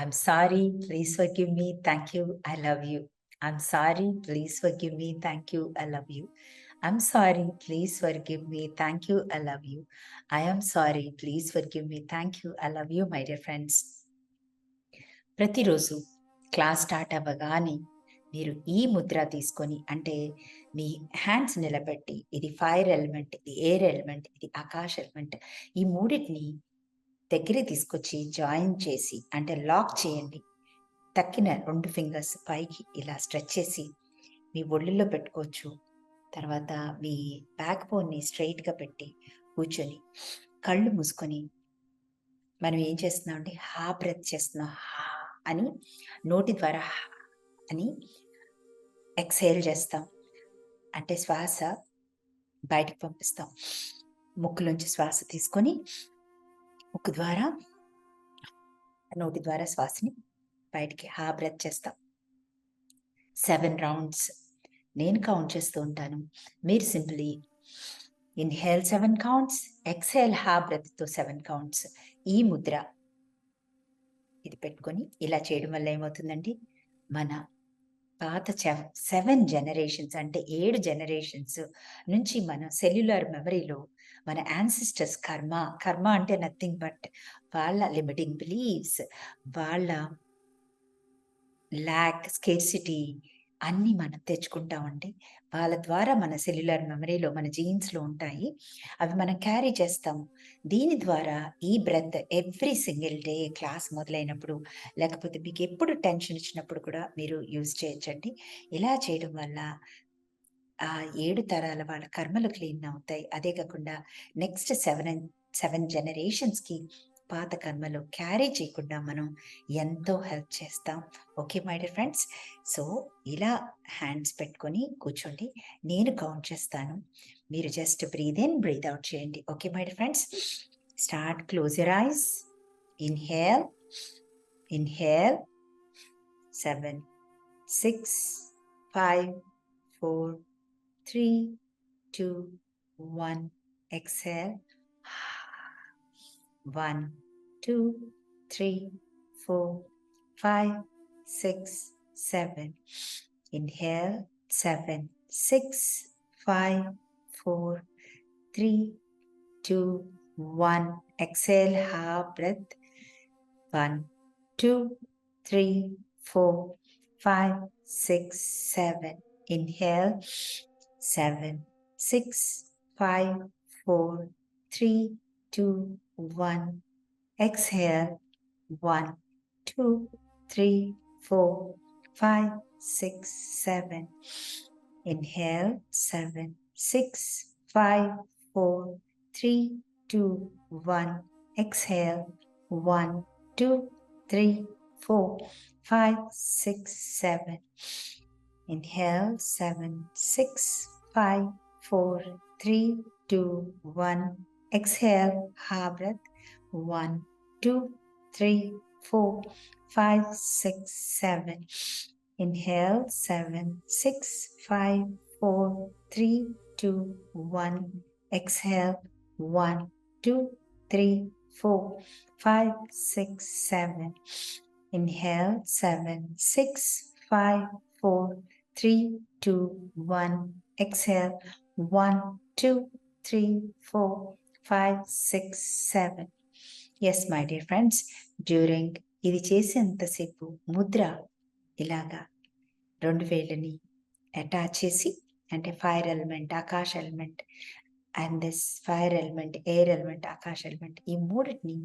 I'm sorry please forgive me thank you I love you I'm sorry please forgive me thank you I love you I'm sorry please forgive me thank you I love you I'm sorry please forgive me thank you I love you my dear friends ప్రతిరోజు class start అవ్వగానే మీరు ఈ ముద్ర తీసుకొని అంటే మీ hands నిలబెట్టి ఇది fire element ఇది air element ఇది ఆకాశ ఎలిమెంట్ ఈ మూడింటిని దగ్గర తీసుకొచ్చి జాయిన్ చేసి అంటే లాక్ చేయండి. తక్కిన రెండు ఫింగర్స్ పైకి ఇలా స్ట్రెచ్ చేసి మీ ఒళ్ళులో పెట్టుకోవచ్చు. తర్వాత మీ బ్యాక్ బోన్ని స్ట్రైట్గా పెట్టి కూర్చొని కళ్ళు మూసుకొని మనం ఏం చేస్తున్నాం అంటే హా బ్రెత్ చేస్తున్నాం. హా అని నోటి ద్వారా అని ఎక్సైల్ చేస్తాం. అంటే శ్వాస బయటకు పంపిస్తాం. ముక్కులోంచి శ్వాస తీసుకొని ముక్కు ద్వారా నోటి ద్వారా శ్వాసని బయటికి హా బ్రెత్ చేస్తాం. సెవెన్ రౌండ్స్ నేను కౌంట్ చేస్తూ ఉంటాను. మీరు simply inhale seven counts exhale హా బ్రెత్తో సెవెన్ కౌంట్స్ ఈ ముద్ర ఇది పెట్టుకొని ఇలా చేయడం వల్ల ఏమవుతుందండి? మన పాత సెవెన్ జనరేషన్స్ అంటే ఏడు జనరేషన్స్ నుంచి మన సెల్యులర్ మెమరీలో మన యాన్సిస్టర్స్ కర్మ కర్మ అంటే నథింగ్ బట్ వాళ్ళ లిమిటింగ్ బిలీవ్స్ వాళ్ళ ల్యాక్ స్కేర్సిటీ అన్నీ మనం తెచ్చుకుంటామండి. వాళ్ళ ద్వారా మన సెల్యులర్ మెమరీలో మన జీన్స్లో ఉంటాయి. అవి మనం క్యారీ చేస్తాము. దీని ద్వారా ఈ breath every single day class మొదలైనప్పుడు లేకపోతే మీకు ఎప్పుడు టెన్షన్ ఇచ్చినప్పుడు కూడా మీరు యూజ్ చేయొచ్చండి. ఇలా చేయడం వల్ల ఆ ఏడు తరాల వాళ్ళ కర్మలు క్లీన్ అవుతాయి. అదే కాకుండా నెక్స్ట్ సెవెన్ సెవెన్ జనరేషన్స్కి పాత కర్మలు క్యారీ చేయకుండా మనం ఎంతో హెల్ప్ చేస్తాం. Okay my dear friends? So ఇలా హ్యాండ్స్ పెట్టుకొని కూర్చోండి. నేను కౌంట్ చేస్తాను. మీరు just breathe in breathe out చేయండి. Okay my dear friends? Start. Close your eyes. Inhale. Inhale. Seven six five four Three, two, one. Exhale. One, two, three, four, five, six, seven. Inhale. Seven, six, five, four, three, two, one. Exhale. Half breath. One, two, three, four, five, six, seven. Inhale seven, six, five, four, three, two, one. Exhale, one, two, three, four, five, six, seven. Inhale, seven, six, five, four, three, two, one. Exhale, one, two, three, four, five, six, seven. Inhale, seven, six, five, four, three, two, one. Exhale, half breath. One, two, three, four, five, six, seven. Inhale, seven, six, five, four, three, two, one. Exhale, one, two, three, four, five, six, seven. Inhale, seven, six, five, four, three two one Exhale, one two three four five six seven yes my dear friends during ఇది చేసేంతసేపు ముద్ర ఇలాగా రెండు వేళ్ళని attach చేసి అంటే fire element ఆకాశ element and this fire element air element ఆకాశ element ఈ మూడింటిని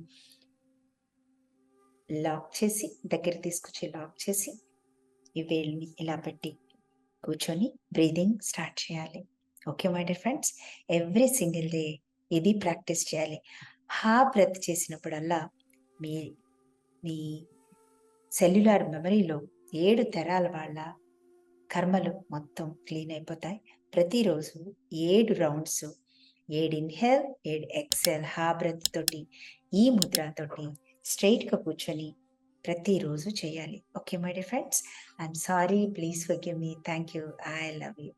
లాక్ చేసి దగ్గర తీసుకొచ్చి లాక్ చేసి ఈ వేళ్ళని ఇలా పెట్టి కూర్చొని బ్రీదింగ్ స్టార్ట్ చేయాలి. Okay my dear friends every single day ఇది ప్రాక్టీస్ చేయాలి. హా బ్రెత్ చేసినప్పుడల్లా మీ మీ సెల్యులార్ మెమరీలో ఏడు తెరాల వాళ్ళ కర్మలు మొత్తం క్లీన్ అయిపోతాయి. ప్రతిరోజు ఏడు రౌండ్స్ ఏడు ఇన్హెల్ ఏడు ఎక్సెల్ హా బ్రెత్ తోటి ఈ ముద్రతోటి స్ట్రైట్గా కూర్చొని ప్రతిరోజు చేయాలి. Okay my dear friends I'm sorry please forgive me thank you I love you